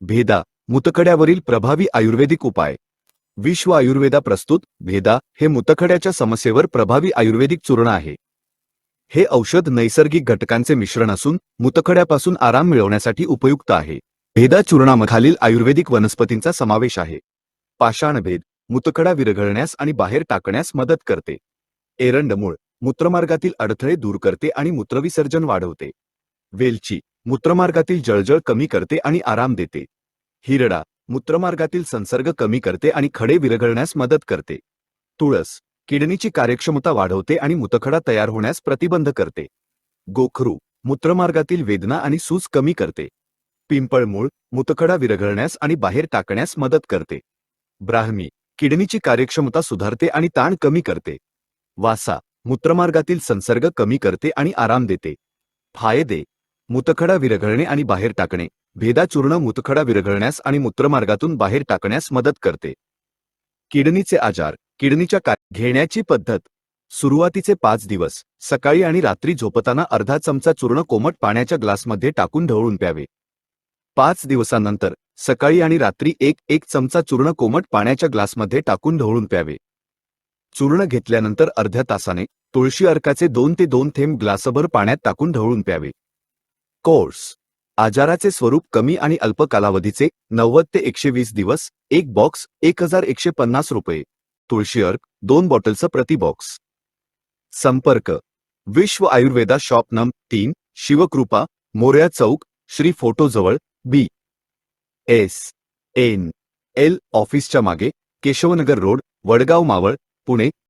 भेदा मुतखड्यावरील प्रभावी आयुर्वेदिक उपाय. विश्व आयुर्वेदा प्रस्तुत भेदा हे मुतखड्याच्या समस्येवर प्रभावी आयुर्वेदिक चूर्ण आहे. हे औषध नैसर्गिक घटकांचे मिश्रण असून मुतखड्यापासून आराम मिळवण्यासाठी उपयुक्त आहे. भेदा चूर्णामखालील आयुर्वेदिक वनस्पतींचा समावेश आहे. पाषाणभेद मुतखडा विरघळण्यास आणि बाहेर टाकण्यास मदत करते. एरंडमूळ मूत्रमार्गातील अडथळे दूर करते आणि मूत्रविसर्जन वाढवते. वेलची मूत्रमार्गातील जळजळ कमी करते आणि आराम देते. हिरडा मूत्रमार्गातील संसर्ग कमी करते आणि खडे विरघळण्यास मदत करते. तुळस किडनीची कार्यक्षमता वाढवते आणि मुतखडा तयार होण्यास प्रतिबंध करते. गोखरू मूत्रमार्गातील वेदना आणि सूज कमी करते. पिंपळमूळ मुतखडा विरघळण्यास आणि बाहेर टाकण्यास मदत करते. ब्राह्मी किडनीची कार्यक्षमता सुधारते आणि ताण कमी करते. वासा मूत्रमार्गातील संसर्ग कमी करते आणि आराम देते. फायदे मुतखडा विरघळणे आणि बाहेर टाकणे. भेदाचूर्ण मूतखडा मुतखडा विरघळण्यास आणि मूत्रमार्गातून बाहेर टाकण्यास मदत करते. किडनीचे आजार. किडनीच्या का घेण्याची पद्धत. सुरुवातीचे पाच दिवस. सकाळी आणि रात्री झोपताना अर्धा चमचा चूर्ण कोमट पाण्याच्या ग्लासमध्ये टाकून ढवळून प्यावे. पाच दिवसानंतर. सकाळी आणि रात्री एक एक चमचा चूर्ण कोमट पाण्याच्या ग्लासमध्ये टाकून ढवळून प्यावे. चूर्ण घेतल्यानंतर अर्ध्या तासाने तुळशी अर्काचे दोन ते दोन थेंब ग्लासभर पाण्यात टाकून ढवळून प्यावे. कोर्स. आजाराचे स्वरूप कमी आणि अल्प कालावधीचे नव्वद ते एकशे वीस दिवस एक बॉक्स एक हजार एकशे पन्नास रुपये. तुळशी अर्क दोन बॉटलचं प्रति बॉक्स. संपर्क. विश्व आयुर्वेदा शॉप नम तीन शिवकृपा मोर्या चौक श्री फोटोजवळ बी एस एन एल ऑफिसच्या मागे केशवनगर रोड वडगाव मावळ पुणे